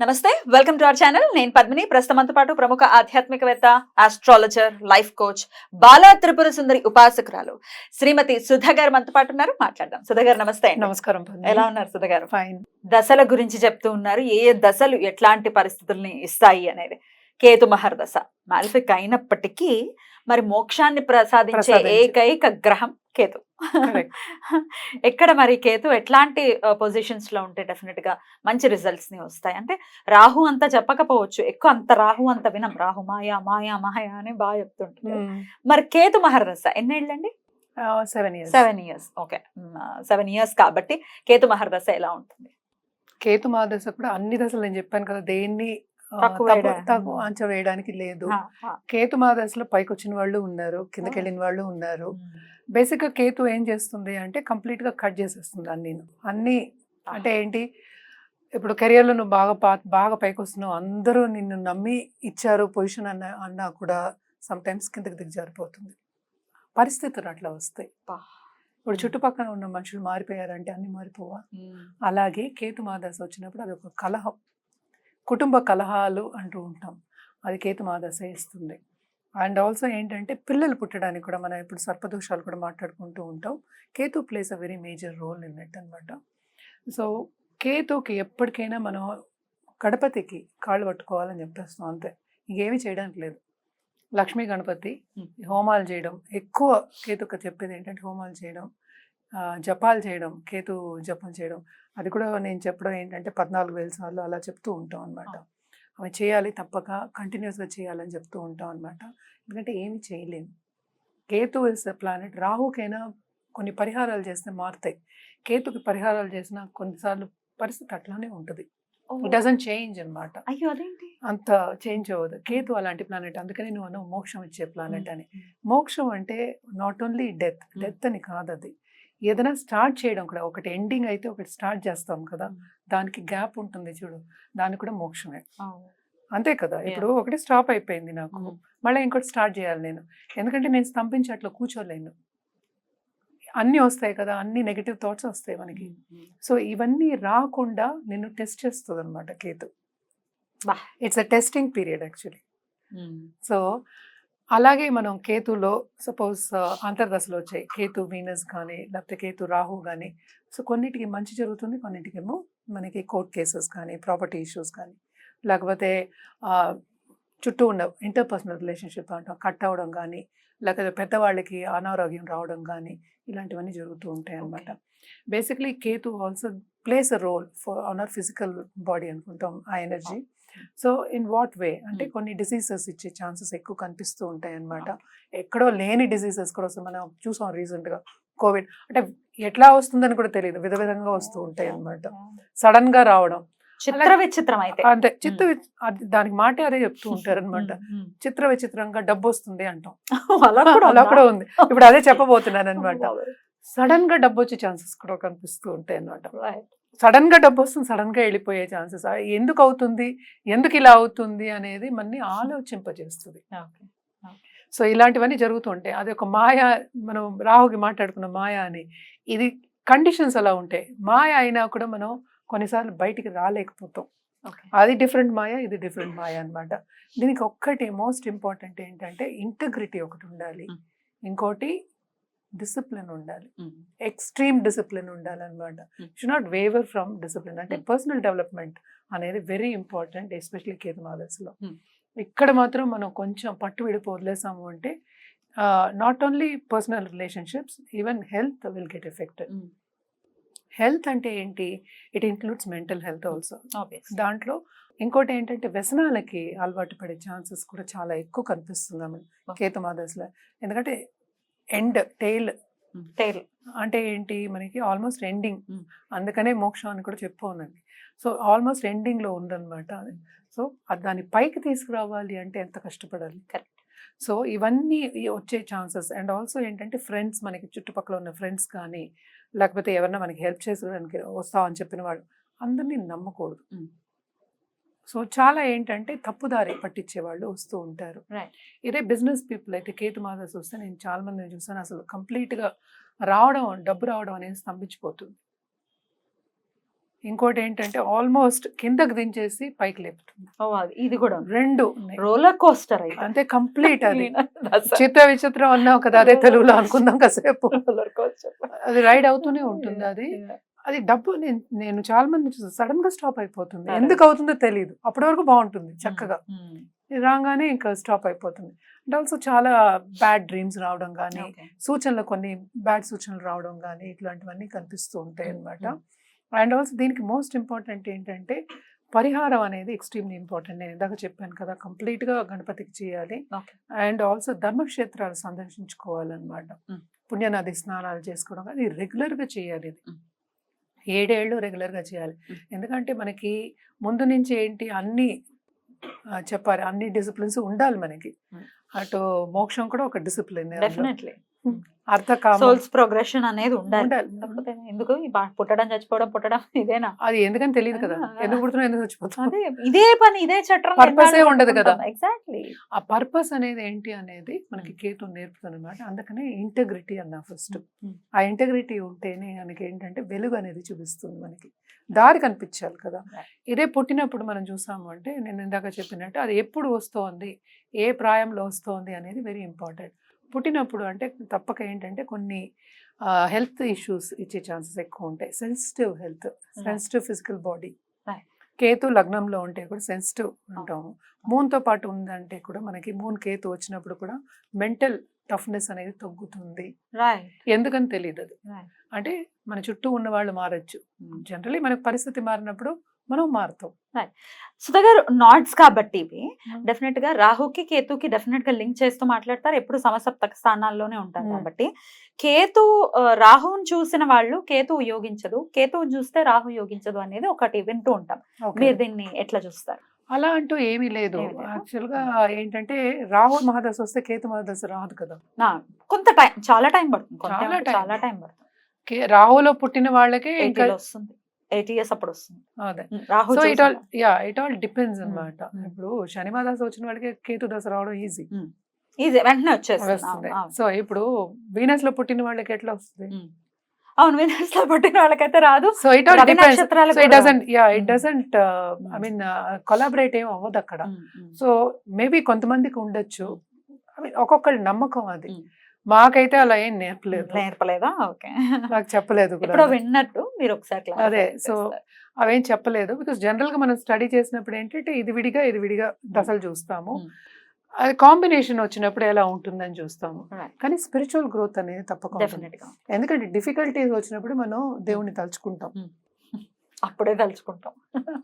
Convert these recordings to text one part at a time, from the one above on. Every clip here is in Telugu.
నమస్తే వెల్కమ్ టు అవర్ ఛానల్. నేను పద్మిని. ప్రస్తుతంతో పాటు ప్రముఖ ఆధ్యాత్మికవేత్త astrologer life coach Bala Tripura Sundari ఉపాసకురాలు Shrimati Sudha గారు మనతో పాటు ఉన్నారు. మాట్లాడదాం. సుధా గారు నమస్తే. నమస్కారం ఎలా ఉన్నారు సుధా గారు? ఫైన్ దశల గురించి చెప్తూ ఉన్నారు. ఏ ఏ దశలు ఎట్లాంటి పరిస్థితుల్ని ఇస్తాయి అనేది. కేతు మహర్దశ. మాలిఫిక్ అయినప్పటికీ మరి మోక్షాన్ని ప్రసాదించే. ఏకైక గ్రహం కేతు. ఎక్కడ మరి కేతు ఎట్లాంటి పొజిషన్స్లో ఉంటే డెఫినెట్గా మంచి రిజల్ట్స్ని వస్తాయి. అంటే రాహు అంత చెప్పకపోవచ్చు. ఎక్కువ అంత రాహు అంత వినం. రాహు మాయా మాయా మాయా అని బాగా చెప్తుంటారు. మరి కేతు మహర్దశ ఎన్నేళ్ళండి? Seven years seven years okay seven years కాబట్టి కేతు మహర్దశ ఎలా ఉంటుంది? కేతు మహాదశ కూడా అన్ని దశలు నేను చెప్పాను కదా దేన్ని తక్కువ అంచనా వేయడానికి లేదు. కేతు మహాదశలో పైకి వచ్చిన వాళ్ళు ఉన్నారు కిందకి. వెళ్ళిన వాళ్ళు ఉన్నారు. బేసిక్గా కేతు ఏం చేస్తుంది అంటే కంప్లీట్గా కట్ చేసేస్తుంది అన్ని అన్ని అంటే ఏంటి? ఇప్పుడు కెరియర్లో నువ్వు బాగా పా బాగా పైకి వస్తున్నావు అందరూ నిన్ను నమ్మి ఇచ్చారు పొజిషన్ అన్న అన్నా కూడా సమ్ టైమ్స్ కిందకి దిగజారిపోతుంది పరిస్థితులు అట్లా వస్తాయి. ఇప్పుడు చుట్టుపక్కల ఉన్న మనుషులు మారిపోయారంటే అన్ని మారిపోవా. అలాగే కేతు మహాదశ వచ్చినప్పుడు అది ఒక కలహం. కుటుంబ కలహాలు అంటూ ఉంటాం. అది కేతు దశ ఇస్తుంది. అండ్ ఆల్సో ఏంటంటే పిల్లలు పుట్టడానికి కూడా మనం ఇప్పుడు సర్పదోషాలు కూడా మాట్లాడుకుంటూ ఉంటాం. Ketu plays a very major role in అనమాట సో కేతుకి ఎప్పటికైనా మనం గణపతికి కాళ్ళు పట్టుకోవాలని చెప్పేస్తాం అంతే. ఇంకేమీ చేయడానికి లేదు. లక్ష్మీ గణపతి హోమాలు చేయడం. ఎక్కువ కేతుక చెప్పేది ఏంటంటే హోమాలు చేయడం. జపాలు చేయడం కేతు జపం చేయడం. అది కూడా నేను చెప్పడం ఏంటంటే పద్నాలుగు వేల సార్లు అలా చెప్తూ ఉంటాం అనమాట అవి చేయాలి తప్పక కంటిన్యూస్గా చేయాలని చెప్తూ ఉంటాం అనమాట ఎందుకంటే ఏమి చేయలేము కేతు ఇస్ ప్లానెట్. రాహుకైనా కొన్ని పరిహారాలు చేస్తే మారుతాయి. కేతుకి పరిహారాలు చేసినా కొన్నిసార్లు పరిస్థితి అట్లానే ఉంటుంది. డజన్ చేంజ్ అన్నమాట. అయ్యో! అదేంటి? అంత చేంజ్ అవ్వదు. కేతు అలాంటి ప్లానెట్. అందుకని నువ్వు మోక్షం ఇచ్చే ప్లానెట్ అని. మోక్షం అంటే నాట్ ఓన్లీ డెత్. డెత్ అని కాదు అది ఏదైనా స్టార్ట్ చేయడం కూడా ఒకటి ఎండింగ్ అయితే ఒకటి స్టార్ట్ చేస్తాం కదా. దానికి గ్యాప్ ఉంటుంది చూడు దానికి కూడా మోక్షమే. అంతే కదా ఇప్పుడు ఒకటి స్టాప్ అయిపోయింది నాకు. మళ్ళీ ఇంకోటి స్టార్ట్ చేయాలి నేను ఎందుకంటే నేను స్తంభించి అట్లా కూర్చోలేను అన్నీ వస్తాయి కదా అన్ని నెగిటివ్ థాట్స్ వస్తాయి మనకి. సో ఇవన్నీ రాకుండా నిన్ను టెస్ట్ చేస్తుంది అనమాట Ketu. It's a testing period actually. So అలాగే మనం కేతులో సపోజ్ అంతర్దశలో వచ్చాయి కేతు వీనస్ కానీ లేకపోతే కేతు రాహు కానీ సో కొన్నిటికి మంచి జరుగుతుంది కొన్నిటికేమో మనకి కోర్ట్ కేసెస్ కానీ ప్రాపర్టీ ఇష్యూస్ కానీ లేకపోతే చుట్టూ ఉన్న ఇంటర్పర్సనల్ రిలేషన్షిప్ అంటాం కట్ అవ్వడం కానీ లేకపోతే పెద్దవాళ్ళకి అనారోగ్యం రావడం కానీ ఇలాంటివన్నీ జరుగుతూ ఉంటాయి అన్నమాట. Basically Ketu also plays a role for on our physical body అనుకుంటాం ఆ energy. So in what way? అంటే. కొన్ని డిసీజెస్ ఇచ్చే ఛాన్సెస్ ఎక్కువ కనిపిస్తూ ఉంటాయి అన్నమాట ఎక్కడో లేని డిసీజెస్ కూడా వస్తాయి మనం చూసాం recent గా కోవిడ్. అంటే ఎట్లా వస్తుందని కూడా తెలియదు విధ విధంగా వస్తూ ఉంటాయి అన్నమాట సడన్గా రావడం. చిత్ర విచిత్రం అయితే. అంతే. వి- అది దానికి మాట అదే చెప్తూ ఉంటారు అనమాట. చిత్ర విచిత్రంగా డబ్బు వస్తుంది అంటాం. అలా కూడా అలా? కూడా ఉంది. ఇప్పుడు అదే చెప్పబోతున్నాను అనమాట. సడన్గా డబ్బు వచ్చే ఛాన్సెస్ కూడా కనిపిస్తూ ఉంటాయి అన్నమాట Right. సడన్గా డబ్బు వస్తుంది సడన్గా వెళ్ళిపోయే ఛాన్సెస్ ఎందుకు అవుతుంది ఎందుకు ఇలా అవుతుంది అనేది మనని ఆలోచింపజేస్తుంది. సో ఇలాంటివన్నీ జరుగుతుంటాయి అది ఒక మాయ మనం రాహుకి మాట్లాడుకున్న మాయ అని ఇది కండిషన్స్ అలా ఉంటాయి మాయ అయినా కూడా మనం కొన్నిసార్లు బయటికి రాలేకపోతాం. అది డిఫరెంట్ మాయ ఇది డిఫరెంట్ మాయ అన్నమాట దీనికి ఒక్కటి మోస్ట్ ఇంపార్టెంట్ ఏంటంటే ఇంటగ్రిటీ ఒకటి ఉండాలి. ఇంకోటి డిసిప్లిన్ ఉండాలి. ఎక్స్ట్రీమ్ డిసిప్లిన్ ఉండాలన్నమాట. Should not waver from discipline అంటే. పర్సనల్ డెవలప్మెంట్ అనేది వెరీ ఇంపార్టెంట్ ఎస్పెషలీ కేతు మాదర్స్లో Mm. ఇక్కడ మాత్రం మనం కొంచెం పట్టు విడిపి వదిలేసాము అంటే not only personal relationships even health will get affected um. Health అంటే ఏంటి it includes mental health also. దాంట్లో ఇంకోటి ఏంటంటే వ్యసనాలకి అలవాటు పడే ఛాన్సెస్ కూడా చాలా ఎక్కువ కనిపిస్తుంది ఆమె Okay. కేతు మాదర్స్లో ఎందుకంటే ఎండ్ టైల్. Tail. అంటే ఏంటి మనకి ఆల్మోస్ట్ ఎండింగ్. అందుకనే మోక్షం అని కూడా చెప్పుకోనండి సో ఆల్మోస్ట్ ఎండింగ్లో ఉందన్నమాట అది సో అది దాన్ని పైకి తీసుకురావాలి అంటే ఎంత కష్టపడాలి Correct. సో ఇవన్నీ వచ్చే ఛాన్సెస్ అండ్ ఆల్సో ఏంటంటే ఫ్రెండ్స్ మనకి చుట్టుపక్కల ఉన్న ఫ్రెండ్స్ కానీ లేకపోతే ఎవరన్నా మనకి హెల్ప్ చేసేదానికి వస్తామని చెప్పిన వాళ్ళు అందరినీ నమ్మకూడదు. సో చాలా ఏంటంటే తప్పుదారి పట్టించే వాళ్ళు వస్తూ ఉంటారు. ఇదే బిజినెస్ పీపుల్ అయితే కేతు మాదర్స్ వస్తే నేను చాలా మందిని చూసాను. అసలు complete గా రావడం డబ్బు రావడం అనేది స్తంభించిపోతుంది. ఇంకోటి ఏంటంటే ఆల్మోస్ట్ కిందకి దించేసి పైకి లేపుతుంది. ఇది కూడా రెండు. రోలర్ కోస్టర్ అయితే. అంతే కంప్లీట్ అది. చిత్ర విచిత్రం అన్నావు కదా అదే తెలుగులో అనుకుందాం కాసేపు. Roller coaster. అది రైడ్ అవుతూనే ఉంటుంది అది. అది డబ్బు నేను నేను చాలా మంది సడన్గా స్టాప్ అయిపోతుంది. ఎందుకు అవుతుందో తెలియదు అప్పటి వరకు బాగుంటుంది చక్కగా రాగానే ఇంకా స్టాప్ అయిపోతుంది అండ్ ఆల్సో చాలా బ్యాడ్ డ్రీమ్స్ రావడం కానీ. సూచనలు కొన్ని బ్యాడ్ సూచనలు రావడం కానీ ఇట్లాంటివన్నీ కనిపిస్తూ ఉంటాయి mm. అండ్ ఆల్సో దీనికి మోస్ట్ ఇంపార్టెంట్ ఏంటంటే పరిహారం అనేది ఎక్స్ట్రీమ్లీ ఇంపార్టెంట్ నేను ఇందాక చెప్పాను కదా complete గా గణపతికి చేయాలి. And also ధర్మక్షేత్రాలు సందర్శించుకోవాలన్నమాట. పుణ్యనది స్నానాలు చేసుకోవడం అది రెగ్యులర్గా చేయాలి ఇది. ఏడేళ్ళు రెగ్యులర్గా చేయాలి. ఎందుకంటే మనకి ముందు నుంచి ఏంటి అన్ని చెప్పాలి అన్ని డిసిప్లిన్స్ ఉండాలి మనకి. అటు మోక్షం కూడా ఒక డిసిప్లిన్ డెఫినెట్లీ. సోల్స్ ప్రోగ్రెషన్ అనేది ఉండాలి. ఎందుకు పుట్టడం చచ్చిపోవడం పుట్టడం ఇదేనా? అది ఎందుకని తెలియదు కదా. ఎందుకు పుడుతున్నా ఎందుకు చచ్చిపోతున్నా అదే ఇదే పని ఇదే చట్టం ఏ ఉండదు కదా. ఎగ్జాక్ట్లీ ఆ పర్పస్ అనేది ఏంటి అనేది మనకి కేతు నేర్పుతుంది అనమాట అందుకనే ఇంటగ్రిటీ అన్న ఫస్ట్ ఆ ఇంటగ్రిటీ ఉంటేనే మనకి ఏంటంటే వెలుగు అనేది చూపిస్తుంది మనకి. దారి కనిపించాలి కదా. ఇదే పుట్టినప్పుడు మనం చూసాము అంటే నేను ఇందాక చెప్పినట్టు అది ఎప్పుడు వస్తోంది ఏ ప్రాయంలో వస్తోంది అనేది వెరీ ఇంపార్టెంట్ పుట్టినప్పుడు అంటే తప్పక ఏంటంటే కొన్ని హెల్త్ ఇష్యూస్ ఇచ్చే ఛాన్సెస్ ఎక్కువ ఉంటాయి. Sensitive health sensitive physical body. Ketu లగ్నంలో ఉంటే కూడా సెన్సిటివ్ ఉంటాము. మూన్తో పాటు ఉందంటే కూడా మనకి మూన్ కేతు వచ్చినప్పుడు కూడా మెంటల్ టఫ్నెస్ అనేది తగ్గుతుంది. ఎందుకని తెలియదు అది. అంటే మన చుట్టూ ఉన్న వాళ్ళు మారచ్చు. జనరలీ మనకి పరిస్థితి మారినప్పుడు మనం మారుతాం. సుధా గారు నాట్స్ కాబట్టి ఇవి. Hmm. డెఫినెట్గా రాహుకి కేతుకి డెఫినెట్గా లింక్ చేస్తూ మాట్లాడతారు. ఎప్పుడు సమసప్తక స్థానాల్లోనే ఉంటారు Hmm. కాబట్టి. కేతు రాహువుని చూసిన వాళ్ళు కేతు యోగించదు. కేతువు చూస్తే రాహు యోగించదు అనేది ఒకటి వింటూ ఉంటాం. మీరు దీన్ని ఎట్లా చూస్తారు? అలా అంటూ ఏమీ లేదు? యాక్చువల్గా ఏంటంటే రాహు మహాదశ వస్తే కేతు మహాదశ రాదు కదా. నా, కొంత టైం చాలా టైం పడుతుంది. కొంత చాలా టైం పడుతుంది రాహులో పుట్టిన వాళ్ళకే ఇంకా వస్తుంది. ఎయిటీ ఇయర్స్ అప్పుడు వస్తుంది అదే రాహు సో ఇట్ ఆల్ చూసిన- యా ఇట్ ఆల్ డిపెండ్స్. అన్నమాట Hmm. ఇప్పుడు శని మహాదశ వచ్చిన వాళ్ళకి కేతు దశ రావడం ఈజీ ఈజీ వెంటనే వచ్చేస్తుంది. సో ఇప్పుడు వీనస్లో పుట్టిన వాళ్ళకి ఎట్లా వస్తుంది. అవును వినర్స్లో పుట్టిన వాళ్ళకైతే రాదు so it all depends so it doesn't yeah it. Doesn't I mean collaborate ఏం అవ్వదు అక్కడ. సో మేబీ కొంతమందికి ఉండొచ్చు ఐ మీన్ ఒక్కొక్కరి నమ్మకం అది. మాకైతే అలా ఏం నేర్పలేదు. నేర్పలేదా? ఓకే. నాకు చెప్పలేదు కూడా విన్నట్టు మీరు ఒకసారి అదే, చేస్తారు. అవేం చెప్పలేదు. బికాస్ జనరల్గా మనం స్టడీ చేసినప్పుడు ఏంటంటే ఇది విడిగా ఇది విడిగా దశలు చూస్తాము. అది కాంబినేషన్ వచ్చినప్పుడు ఎలా ఉంటుందని చూస్తాము. కానీ స్పిరిచువల్ గ్రోత్ అనేది తప్పకుండా ఎందుకంటే డిఫికల్టీస్ వచ్చినప్పుడు మనం దేవుణ్ణి తలుచుకుంటాం. అప్పుడే తలుచుకుంటాం.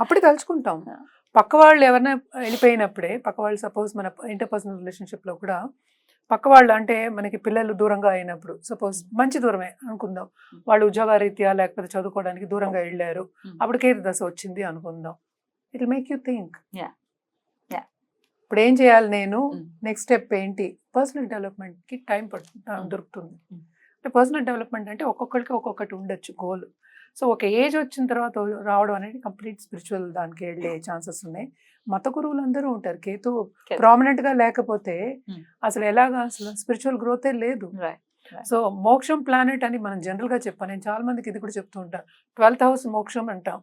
అప్పుడే తలుచుకుంటాం. పక్క వాళ్ళు ఎవరైనా వెళ్ళిపోయినప్పుడే పక్క వాళ్ళు సపోజ్ మన ఇంటర్పర్సనల్ రిలేషన్షిప్లో కూడా పక్క వాళ్ళు అంటే మనకి పిల్లలు దూరంగా అయినప్పుడు సపోజ్ మంచి దూరమే అనుకుందాం. వాళ్ళు ఉద్యోగ రీత్యా లేకపోతే చదువుకోవడానికి దూరంగా వెళ్ళారు. అప్పుడు కేతు దశ వచ్చింది అనుకుందాం. It make you think. ఇప్పుడు ఏం చేయాలి నేను. నెక్స్ట్ స్టెప్ ఏంటి? పర్సనల్ డెవలప్మెంట్కి టైం పడుతుంది. దొరుకుతుంది. అంటే పర్సనల్ డెవలప్మెంట్ అంటే ఒక్కొక్కరికి ఒక్కొక్కటి ఉండొచ్చు గోల్ సో ఒక ఏజ్ వచ్చిన తర్వాత రావడం అనేది కంప్లీట్ స్పిరిచువల్ దానికి వెళ్ళే ఛాన్సెస్ ఉన్నాయి. మత గురువులు అందరూ ఉంటారు. కేతు. ప్రామినెంట్గా లేకపోతే. అసలు ఎలాగా అసలు స్పిరిచువల్ గ్రోతే లేదు. సో మోక్షం ప్లానెట్ అని మనం జనరల్గా చెప్పాను. నేను చాలా మందికి ఇది కూడా చెప్తూ ఉంటాను ట్వెల్త్ హౌస్ మోక్షం అంటాం.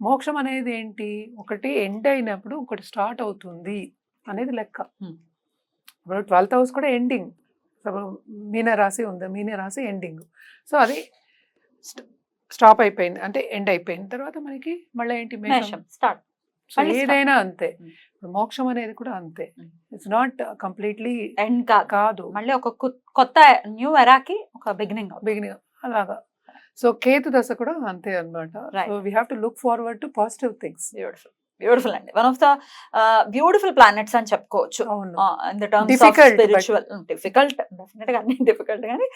మోక్షం అనేది ఏంటి? ఒకటి ఎండ్ అయినప్పుడు ఒకటి స్టార్ట్ అవుతుంది అనేది లెక్క. ఇప్పుడు ట్వెల్త్ హౌస్ కూడా ఎండింగ్ మీన రాశి ఉంది. మీన రాశి ఎండింగ్ సో అది స్టాప్ అయిపోయింది. అంటే ఎండ్ అయిపోయిన తర్వాత మనకి మళ్ళీ ఏంటి? స్టార్ట్. ఏదైనా అంతే. మోక్షం అనేది కూడా అంతే. ఇట్స్ నాట్ కంప్లీట్లీ ఎండ్ కాదు. మళ్ళీ ఒక కొత్త న్యూ ఎరాకి ఒక బిగినింగ్ బిగినింగ్ అలాగా. సో కేతు దశ కూడా అంతే అన్నమాట. Right. So we have to look forward to positive things beautiful beautiful అండి. One of the beautiful planets అని చెప్పుకోవచ్చు. అవును. In the terms of spiritual difficult డెఫినెట్గా అన్ని డిఫికల్ట్ కానీ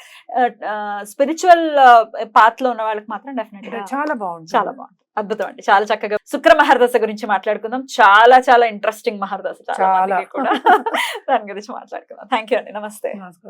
స్పిరిచువల్ పాత్లో ఉన్న వాళ్ళకి మాత్రం డెఫినెట్గా చాలా బాగుంటుంది. చాలా బాగుంది అద్భుతం అండి చాలా చక్కగా శుక్ర మహర్దశ గురించి మాట్లాడుకుందాం. చాలా చాలా ఇంట్రెస్టింగ్ మహర్దశ చాలా కూడా. దాని గురించి మాట్లాడుకుందాం. థ్యాంక్ యూ అండి. నమస్తే.